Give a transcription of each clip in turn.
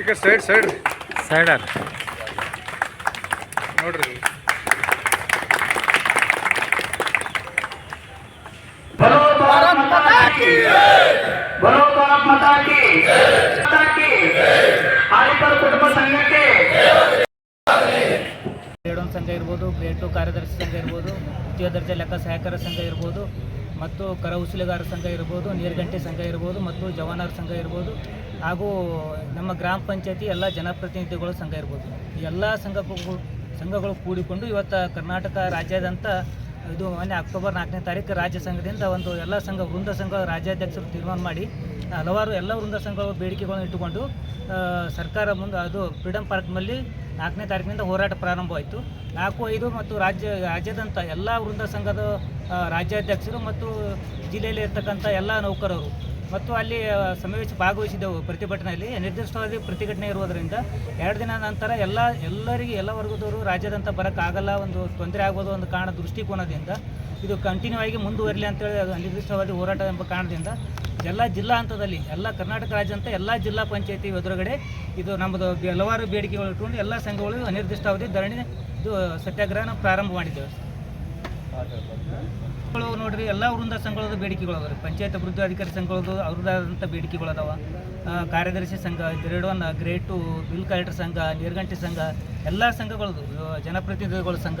ಈಗ side side side ನೋಡ್ರಿ. ಕುಟುಂಬ ಸಂಘಕ್ಕೆ ಸಂಘ ಇರ್ಬೋದು ಗ್ರೇಡ್ ಟು ಕಾರ್ಯದರ್ಶಿ ಸಂಘ ಇರ್ಬೋದು ಉದ್ಯೋಗ ದರ್ಜೆ ಲೆಕ್ಕ ಸಹಕಾರ ಸಂಘ ಇರ್ಬೋದು. ಮತ್ತು ಕರಕುಶಲಿಗಾರ ಸಂಘ ಇರ್ಬೋದು, ನೀರ್ಗಂಟೆ ಸಂಘ ಇರ್ಬೋದು ಮತ್ತು ಜವಾನರ ಸಂಘ ಇರ್ಬೋದು ಹಾಗೂ ನಮ್ಮ ಗ್ರಾಮ ಪಂಚಾಯತಿ ಎಲ್ಲ ಜನಪ್ರತಿನಿಧಿಗಳ ಸಂಘ ಇರ್ಬೋದು. ಎಲ್ಲ ಸಂಘಗಳು ಸಂಘಗಳು ಕೂಡಿಕೊಂಡು ಇವತ್ತು ಕರ್ನಾಟಕ ರಾಜ್ಯಾದ್ಯಂತ ಇದು ಮೊನ್ನೆ ಅಕ್ಟೋಬರ್ ನಾಲ್ಕನೇ ತಾರೀಕು ರಾಜ್ಯ ಸಂಘದಿಂದ ಒಂದು ಎಲ್ಲ ಸಂಘ, ವೃಂದ ಸಂಘ ರಾಜ್ಯಾಧ್ಯಕ್ಷರು ತೀರ್ಮಾನ ಮಾಡಿ, ಹಲವಾರು ಎಲ್ಲ ವೃಂದ ಸಂಘಗಳು ಬೇಡಿಕೆಗಳನ್ನು ಇಟ್ಟುಕೊಂಡು ಸರ್ಕಾರ ಮುಂದೆ ಅದು ಫ್ರೀಡಮ್ ಪಾರ್ಕ್ನಲ್ಲಿ ನಾಲ್ಕನೇ ತಾರೀಕಿನಿಂದ ಹೋರಾಟ ಪ್ರಾರಂಭವಾಯಿತು. ನಾಲ್ಕು, ಐದು ಮತ್ತು ರಾಜ್ಯ ರಾಜ್ಯದಂಥ ಎಲ್ಲ ವೃಂದ ಸಂಘದ ರಾಜ್ಯಾಧ್ಯಕ್ಷರು ಮತ್ತು ಜಿಲ್ಲೆಯಲ್ಲಿ ಇರ್ತಕ್ಕಂಥ ಎಲ್ಲ ನೌಕರರು ಮತ್ತು ಅಲ್ಲಿ ಸಮಾವೇಶ ಭಾಗವಹಿಸಿದ್ದೆವು ಪ್ರತಿಭಟನೆಯಲ್ಲಿ. ನಿರ್ದಿಷ್ಟವಾಗಿ ಪ್ರತಿಭಟನೆ ಇರುವುದರಿಂದ ಎರಡು ದಿನ ನಂತರ ಎಲ್ಲ, ಎಲ್ಲರಿಗೆ, ಎಲ್ಲ ವರ್ಗದವರು ರಾಜ್ಯಾದ್ಯಂತ ಬರೋಕ್ಕಾಗಲ್ಲ, ಒಂದು ತೊಂದರೆ ಆಗೋದು ಒಂದು ಕಾರಣ ದೃಷ್ಟಿಕೋನದಿಂದ. ಇದು ಕಂಟಿನ್ಯೂ ಆಗಿ ಮುಂದುವರಲಿ ಅಂತೇಳಿ ನಿರ್ದಿಷ್ಟವಾದ ಹೋರಾಟ ಎಂಬ ಕಾರಣದಿಂದ ಎಲ್ಲ ಜಿಲ್ಲಾ ಹಂತದಲ್ಲಿ, ಎಲ್ಲ ಕರ್ನಾಟಕ ರಾಜ್ಯಾದ್ಯಂತ ಎಲ್ಲ ಜಿಲ್ಲಾ ಪಂಚಾಯತಿ ಎದುರುಗಡೆ ಇದು ನಮ್ಮದು ಹಲವಾರು ಬೇಡಿಕೆಗಳು ಇಟ್ಕೊಂಡು ಎಲ್ಲ ಸಂಘಗಳು ಅನಿರ್ದಿಷ್ಟಾವಧಿ ಧರಣಿ, ಇದು ಸತ್ಯಾಗ್ರಹನ ಪ್ರಾರಂಭ ಮಾಡಿದ್ದೇವೆ. ಗಳು ನೋಡ್ರಿ ಎಲ್ಲ ವೃಂದ ಸಂಘಗಳದ್ದು ಬೇಡಿಕೆಗಳು ಅದಾವೆ ಪಂಚಾಯತ್ ಅಭಿವೃದ್ಧಿ ಅಧಿಕಾರಿ ಸಂಘಗಳದ್ದು ಅವ್ರದ್ದಾದಂಥ ಬೇಡಿಕೆಗಳು ಅದಾವ. ಕಾರ್ಯದರ್ಶಿ ಸಂಘ grade one grade two bill collector ಸಂಘ ನೀರ್ಗಂಟಿ ಸಂಘ ಎಲ್ಲ ಸಂಘಗಳದು ಜನಪ್ರತಿನಿಧಿಗಳ ಸಂಘ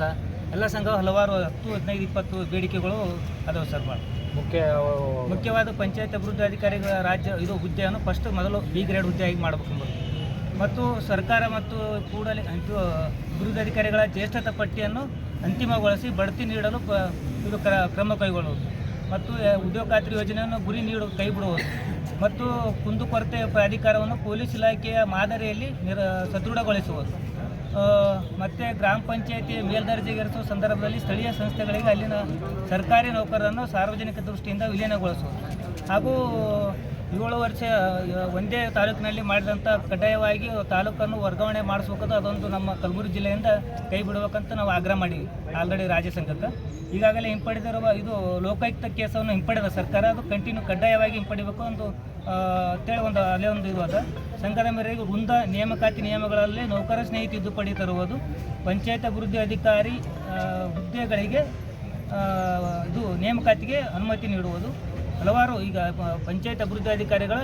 ಎಲ್ಲ ಸಂಘ ಹಲವಾರು ಹತ್ತು ಹದಿನೈದು ಇಪ್ಪತ್ತು ಬೇಡಿಕೆಗಳು ಅದಾವೆ ಸರ್ ಭಾಳ ಮುಖ್ಯ ಮುಖ್ಯವಾದ ಪಂಚಾಯತ್ ಅಭಿವೃದ್ಧಿ ಅಧಿಕಾರಿಗಳ ರಾಜ್ಯ ಇದು ಹುದ್ದೆಯನ್ನು ಫಸ್ಟ್ ಮೊದಲು ಬಿ ಗ್ರೇಡ್ ಹುದ್ದೆಯಾಗಿ ಮಾಡಬೇಕೆಂಬುದು ಮತ್ತು ಸರ್ಕಾರ ಮತ್ತು ಕೂಡಲೇ ಅಭಿವೃದ್ಧಿ ಅಧಿಕಾರಿಗಳ ಜ್ಯೇಷ್ಠತಾ ಪಟ್ಟಿಯನ್ನು ಅಂತಿಮಗೊಳಿಸಿ ಬಡ್ತಿ ನೀಡಲು ಇದು ಕ್ರ ಕ್ರಮ ಕೈಗೊಳ್ಳುವುದು. ಮತ್ತು ಉದ್ಯೋಗ ಖಾತ್ರಿ ಯೋಜನೆಯನ್ನು ಗುರಿ ನೀಡು ಕೈ ಬಿಡುವುದು ಮತ್ತು ಕುಂದುಕೊರತೆ ಪ್ರಾಧಿಕಾರವನ್ನು ಪೊಲೀಸ್ ಇಲಾಖೆಯ ಮಾದರಿಯಲ್ಲಿ ನಿರ, ಸದೃಢಗೊಳಿಸುವುದು. ಮತ್ತೆ ಗ್ರಾಮ ಪಂಚಾಯತಿ ಮೇಲ್ದರ್ಜೆಗೇರಿಸುವ ಸಂದರ್ಭದಲ್ಲಿ ಸ್ಥಳೀಯ ಸಂಸ್ಥೆಗಳಿಗೆ ಅಲ್ಲಿನ ಸರ್ಕಾರಿ ನೌಕರರನ್ನು ಸಾರ್ವಜನಿಕ ದೃಷ್ಟಿಯಿಂದ ವಿಲೀನಗೊಳಿಸುವುದು. ಹಾಗೂ ಏಳು ವರ್ಷ ಒಂದೇ ತಾಲೂಕಿನಲ್ಲಿ ಮಾಡಿದಂಥ ಕಡ್ಡಾಯವಾಗಿ ತಾಲೂಕನ್ನು ವರ್ಗಾವಣೆ ಮಾಡಿಸ್ಬೇಕದು ಅದೊಂದು ನಮ್ಮ ಕಲಬುರಗಿ ಜಿಲ್ಲೆಯಿಂದ ಕೈ ಬಿಡಬೇಕಂತ ನಾವು ಆಗ್ರಹ ಮಾಡಿ ಆಲ್ರೆಡಿ ರಾಜ್ಯ ಸಂಘಕ್ಕೆ. ಈಗಾಗಲೇ ಹಿಂಪಡೆದಿರುವ ಇದು ಲೋಕಾಯುಕ್ತ ಕೇಸನ್ನು ಹಿಂಪಡೆದ ಸರ್ಕಾರ, ಅದು ಕಂಟಿನ್ಯೂ ಕಡ್ಡಾಯವಾಗಿ ಹಿಂಪಡಿಬೇಕು ಒಂದು ಅಂತೇಳಿ ಒಂದು, ಅಲ್ಲೇ ಒಂದು ಇರುವಾಗ ಸಂಘದ ಮೇರೆಗೆ ವೃಂದ ನೇಮಕಾತಿ ನಿಯಮಗಳಲ್ಲಿ ನೌಕರ ಸ್ನೇಹಿ ತಿದ್ದುಪಡಿ ತರುವುದು, ಪಂಚಾಯತ್ ಅಭಿವೃದ್ಧಿ ಅಧಿಕಾರಿ ಹುದ್ದೆಗಳಿಗೆ ಇದು ನೇಮಕಾತಿಗೆ ಅನುಮತಿ ನೀಡುವುದು. ಹಲವಾರು ಈಗ ಪಂಚಾಯತ್ ಅಭಿವೃದ್ಧಿ ಅಧಿಕಾರಿಗಳ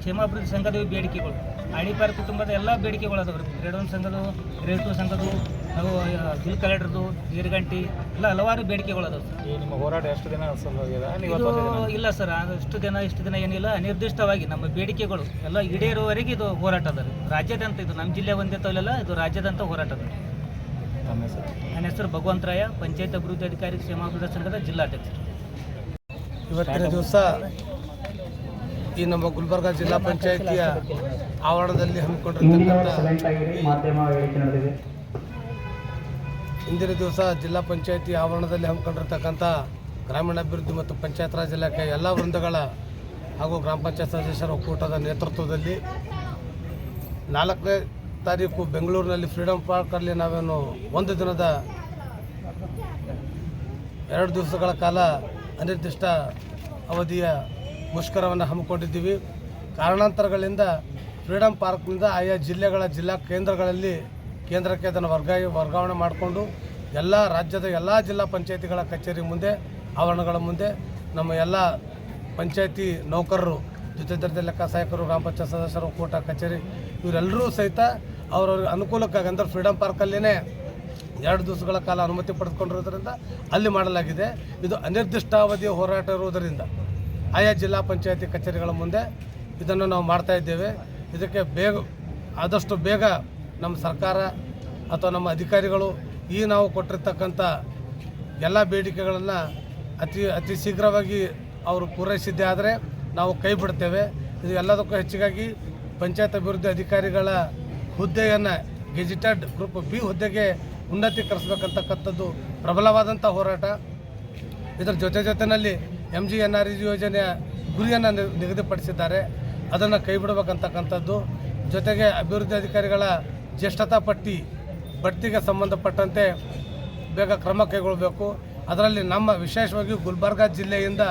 ಕ್ಷೇಮಾಭಿವೃದ್ಧಿ ಸಂಘದ ಬೇಡಿಕೆಗಳು. ಆಡಿಪಾರ್ ಕುಟುಂಬದ ಎಲ್ಲ ಬೇಡಿಕೆಗಳು ಅದಾವೆ ಗ್ರೇಡ್ ಒನ್ ಸಂಘದ ಗ್ರೇಡ್ ಟು ಸಂಘದ ನಾವು ಬಿಲ್ ಕಲೆಕ್ಟರ್ದು ನೀರ್ಗಂಟಿ ಎಲ್ಲ ಹಲವಾರು ಬೇಡಿಕೆಗಳು ಅದಾವೆ ನಿಮ್ಮ ಹೋರಾಟ ಎಷ್ಟು ದಿನ ಇಲ್ಲ ಸರ್ ಅಷ್ಟು ದಿನ ಇಷ್ಟು ದಿನ ಏನಿಲ್ಲ. ಅನಿರ್ದಿಷ್ಟವಾಗಿ ನಮ್ಮ ಬೇಡಿಕೆಗಳು ಎಲ್ಲ ಈಡೇರುವವರೆಗೆ ಇದು ಹೋರಾಟ ಅದ ರಾಜ್ಯದಂತ ಇದು ನಮ್ಮ ಜಿಲ್ಲೆ ಒಂದೇ ತೋಲೆಲ್ಲ ಇದು ರಾಜ್ಯದಂತ ಹೋರಾಟ ಅದ ನನ್ನ ಹೆಸರು ಭಗವಂತರಾಯ ಪಂಚಾಯತ್ ಅಭಿವೃದ್ಧಿ ಅಧಿಕಾರಿ ಕ್ಷೇಮಾಭಿವೃದ್ಧಿ ಸಂಘದ ಜಿಲ್ಲಾಧ್ಯಕ್ಷರು. ಇವತ್ತಿನ ದಿವಸ ಈ ನಮ್ಮ ಗುಲ್ಬರ್ಗ ಜಿಲ್ಲಾ ಪಂಚಾಯಿತಿಯ ಆವರಣದಲ್ಲಿ ಹಮ್ಮಿಕೊಂಡಿರ್ತಕ್ಕಂಥ ಇಂದಿನ ದಿವಸ ಜಿಲ್ಲಾ ಪಂಚಾಯಿತಿ ಆವರಣದಲ್ಲಿ ಹಮ್ಮಿಕೊಂಡಿರ್ತಕ್ಕಂಥ ಗ್ರಾಮೀಣಾಭಿವೃದ್ಧಿ ಮತ್ತು ಪಂಚಾಯತ್ ರಾಜ್ ಇಲಾಖೆ ಎಲ್ಲ ವೃಂದಗಳ ಹಾಗೂ ಗ್ರಾಮ ಪಂಚಾಯತ್ ಸದಸ್ಯರ ಒಕ್ಕೂಟದ ನೇತೃತ್ವದಲ್ಲಿ ನಾಲ್ಕನೇ ತಾರೀಕು ಬೆಂಗಳೂರಿನಲ್ಲಿ ಫ್ರೀಡಮ್ ಪಾರ್ಕಲ್ಲಿ ನಾವೇನು ಒಂದು ದಿನದ ಎರಡು ದಿವಸಗಳ ಕಾಲ ಅನಿರ್ದಿಷ್ಟ ಅವಧಿಯ ಮುಷ್ಕರವನ್ನು ಹಮ್ಮಿಕೊಂಡಿದ್ದೀವಿ. ಕಾರಣಾಂತರಗಳಿಂದ ಫ್ರೀಡಮ್ ಪಾರ್ಕ್ನಿಂದ ಆಯಾ ಜಿಲ್ಲೆಗಳ ಜಿಲ್ಲಾ ಕೇಂದ್ರಗಳಲ್ಲಿ ಕೇಂದ್ರಕ್ಕೆ ಅದನ್ನು ವರ್ಗಾಯಿ ವರ್ಗಾವಣೆ ಮಾಡಿಕೊಂಡು ಎಲ್ಲ ರಾಜ್ಯದ ಎಲ್ಲ ಜಿಲ್ಲಾ ಪಂಚಾಯತಿಗಳ ಕಚೇರಿ ಮುಂದೆ, ಆವರಣಗಳ ಮುಂದೆ ನಮ್ಮ ಎಲ್ಲ ಪಂಚಾಯತಿ ನೌಕರರು ಜೊತೆ ಲೆಕ್ಕ ಸಹಾಯಕರು, ಗ್ರಾಮ ಪಂಚಾಯತ್ ಸದಸ್ಯರು, ಕೂಟ ಕಚೇರಿ ಇವರೆಲ್ಲರೂ ಸಹಿತ ಅವರವ್ರಿಗೆ ಅನುಕೂಲಕ್ಕಾಗಿ ಅಂದರೆ ಫ್ರೀಡಮ್ ಪಾರ್ಕಲ್ಲೇ ಎರಡು ದಿವಸಗಳ ಕಾಲ ಅನುಮತಿ ಪಡೆದುಕೊಂಡಿರೋದ್ರಿಂದ ಅಲ್ಲಿ ಮಾಡಲಾಗಿದೆ. ಇದು ಅನಿರ್ದಿಷ್ಟಾವಧಿಯ ಹೋರಾಟ ಇರುವುದರಿಂದ ಆಯಾ ಜಿಲ್ಲಾ ಪಂಚಾಯತಿ ಕಚೇರಿಗಳ ಮುಂದೆ ಇದನ್ನು ನಾವು ಮಾಡ್ತಾ ಇದ್ದೇವೆ. ಇದಕ್ಕೆ ಬೇಗ, ಆದಷ್ಟು ಬೇಗ ನಮ್ಮ ಸರ್ಕಾರ ಅಥವಾ ನಮ್ಮ ಅಧಿಕಾರಿಗಳು ಈ ನಾವು ಕೊಟ್ಟಿರ್ತಕ್ಕಂಥ ಎಲ್ಲ ಬೇಡಿಕೆಗಳನ್ನು ಅತಿ ಅತಿ ಶೀಘ್ರವಾಗಿ ಅವರು ಪೂರೈಸಿದ್ದೇ ಆದರೆ ನಾವು ಕೈ ಬಿಡ್ತೇವೆ. ಇದು ಎಲ್ಲದಕ್ಕೂ ಹೆಚ್ಚಿಗಾಗಿ ಪಂಚಾಯತ್ ಅಭಿವೃದ್ಧಿ ಅಧಿಕಾರಿಗಳ ಹುದ್ದೆಯನ್ನು ಗೆಜಿಟೆಡ್ ಗ್ರೂಪ್ ಬಿ ಹುದ್ದೆಗೆ ಉನ್ನತೀಕರಿಸಬೇಕಂತಕ್ಕಂಥದ್ದು ಪ್ರಬಲವಾದಂಥ ಹೋರಾಟ. ಇದರ ಜೊತೆ ಜೊತೆಯಲ್ಲಿ M G N R E ಯೋಜನೆಯ ಗುರಿಯನ್ನು ನಿಗದಿಪಡಿಸಿದ್ದಾರೆ. ಅದನ್ನು ಕೈ ಬಿಡಬೇಕಂತಕ್ಕಂಥದ್ದು ಜೊತೆಗೆ ಅಭಿವೃದ್ಧಿ ಅಧಿಕಾರಿಗಳ ಜ್ಯೇಷ್ಠತಾ ಪಟ್ಟಿ, ಬಡ್ತಿಗೆ ಸಂಬಂಧಪಟ್ಟಂತೆ ಬೇಗ ಕ್ರಮ ಕೈಗೊಳ್ಬೇಕು. ಅದರಲ್ಲಿ ನಮ್ಮ ವಿಶೇಷವಾಗಿ ಗುಲ್ಬರ್ಗ ಜಿಲ್ಲೆಯಿಂದ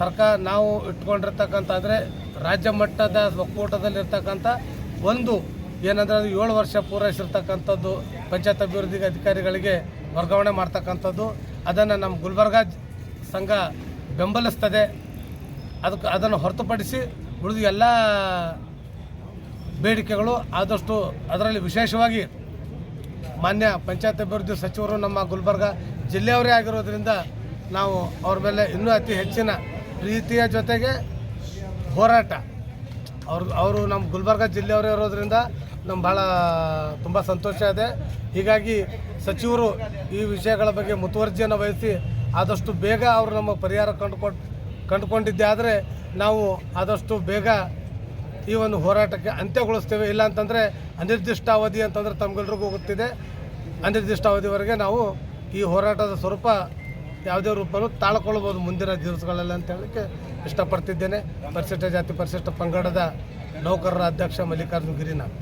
ಸರ್ಕಾರ ನಾವು ಇಟ್ಕೊಂಡಿರ್ತಕ್ಕಂಥ ಅಂದರೆ ರಾಜ್ಯ ಮಟ್ಟದ ಒಕ್ಕೂಟದಲ್ಲಿರ್ತಕ್ಕಂಥ ಒಂದು ಏನಂದರೆ ಅದು ಏಳು ವರ್ಷ ಪೂರೈಸಿರ್ತಕ್ಕಂಥದ್ದು ಪಂಚಾಯತ್ ಅಭಿವೃದ್ಧಿ ಅಧಿಕಾರಿಗಳಿಗೆ ವರ್ಗಾವಣೆ ಮಾಡ್ತಕ್ಕಂಥದ್ದು. ಅದನ್ನು ನಮ್ಮ ಗುಲ್ಬರ್ಗ ಸಂಘ ಬೆಂಬಲಿಸ್ತದೆ. ಅದಕ್ಕೆ ಅದನ್ನು ಹೊರತುಪಡಿಸಿ ಉಳಿದ ಎಲ್ಲ ಬೇಡಿಕೆಗಳು ಆದಷ್ಟು ಅದರಲ್ಲಿ ವಿಶೇಷವಾಗಿ ಮಾನ್ಯ ಪಂಚಾಯತ್ ಅಭಿವೃದ್ಧಿ ಸಚಿವರು ನಮ್ಮ ಗುಲ್ಬರ್ಗ ಜಿಲ್ಲೆಯವರೇ ಆಗಿರೋದ್ರಿಂದ ನಾವು ಅವ್ರ ಮೇಲೆ ಇನ್ನೂ ಅತಿ ಹೆಚ್ಚಿನ ಪ್ರೀತಿಯ ಜೊತೆಗೆ ಹೋರಾಟ ಅವ್ರು ಅವರು ನಮ್ಮ ಗುಲ್ಬರ್ಗ ಜಿಲ್ಲೆಯವರೇ ಇರೋದ್ರಿಂದ ನಮ್ಗೆ ಭಾಳ ತುಂಬ ಸಂತೋಷ ಇದೆ. ಹೀಗಾಗಿ ಸಚಿವರು ಈ ವಿಷಯಗಳ ಬಗ್ಗೆ ಮುತುವರ್ಜಿಯನ್ನು ವಹಿಸಿ ಆದಷ್ಟು ಬೇಗ ಅವರು ನಮ್ಮ ಪರಿಹಾರ ಕಂಡುಕೊಂಡು ಕಂಡುಕೊಂಡಿದ್ದೆ ಆದರೆ ನಾವು ಆದಷ್ಟು ಬೇಗ ಈ ಒಂದು ಹೋರಾಟಕ್ಕೆ ಅಂತ್ಯಗೊಳಿಸ್ತೇವೆ. ಇಲ್ಲ ಅಂತಂದರೆ ಅನಿರ್ದಿಷ್ಟ ಅವಧಿ ಅಂತಂದರೆ ತಮ್ಗೆಲ್ರಿಗೂ ಗೊತ್ತಿದೆ. ಅನಿರ್ದಿಷ್ಟ ಅವಧಿವರೆಗೆ ನಾವು ಈ ಹೋರಾಟದ ಸ್ವರೂಪ ಯಾವುದೇ ರೂಪದಲ್ಲೂ ತಾಳ್ಕೊಳ್ಬೋದು ಮುಂದಿನ ದಿವಸಗಳಲ್ಲಿ ಅಂತ ಹೇಳಲಿಕ್ಕೆ ಇಷ್ಟಪಡ್ತಿದ್ದೇನೆ. ಪರಿಶಿಷ್ಟ ಜಾತಿ, ಪರಿಶಿಷ್ಟ ಪಂಗಡದ ನೌಕರರ ಅಧ್ಯಕ್ಷ ಮಲ್ಲಿಕಾರ್ಜುನ ಗಿರಿ ನಾನು